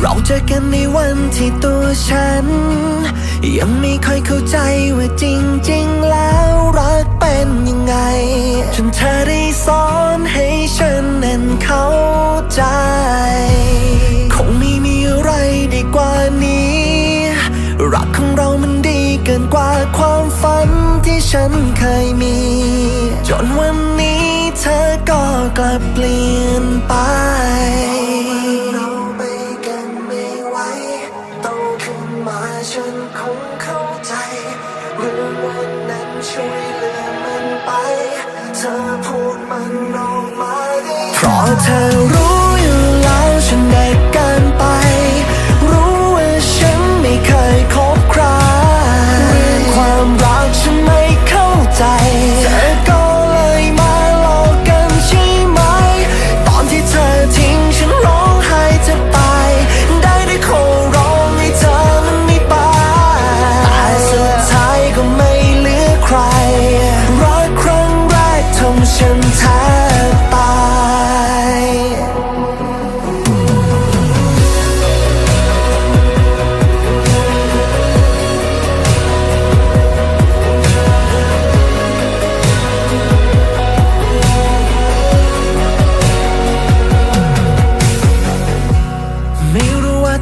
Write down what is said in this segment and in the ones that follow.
เราเจอกันในวันที่ตัวฉัน ยังไม่ค่อยเข้าใจว่าจริง ๆ แล้วรักเป็นยังไง จนเธอได้สอนให้ฉันนั้นเข้าใจ คงไม่มีอะไรดีกว่านี้ รักของเรามันดีเกินกว่าความฝันที่ฉันเคยมี จนวันนี้เธอก็กลับเปลี่ยนไป ฉันคงเข้าใจเรื่องวันนั้นช่วยเหลือมันไป เธอพูดมันออกมาได้เพราะเธอรู้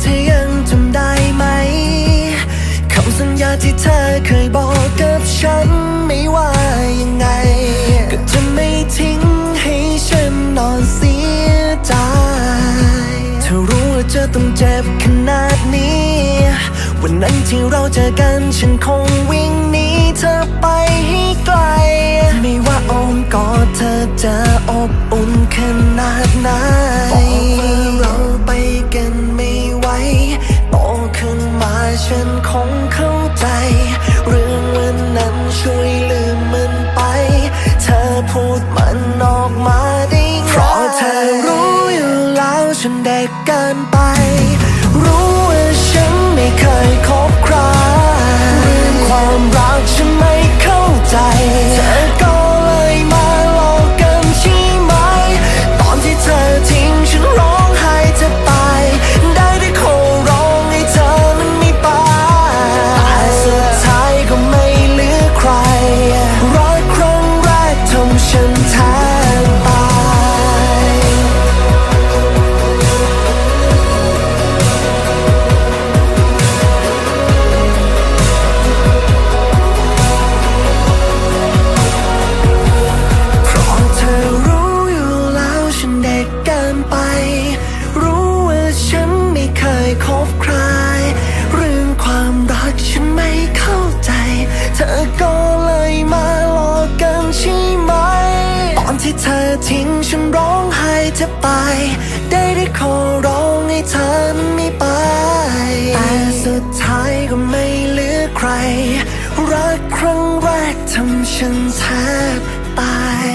เธอยังจำได้ไหมคำสัญญาที่เธอเคยบอกกับฉันไม่ว่ายังไง ก็จะไม่ทิ้งให้ฉันนอนเสียใจเธอรู้ว่าจะต้องเจ็บขนาดนี้ วันนั้นที่เราเจอกันฉันคงวิ่ง ฉันคงเข้าใจ เรื่องวันนั้นช่วยลืมมันไป เธอพูดมันออกมาได้ไงเพราะเธอรู้อยู่แล้วฉันเด็กเกินไป ธอทิ้งฉันร้องไห้จะตาย ได้ได้ขอร้องให้เธอไม่ไป แต่สุดท้ายก็ไม่เหลือใคร รักครั้งแรกทำฉันแทบตาย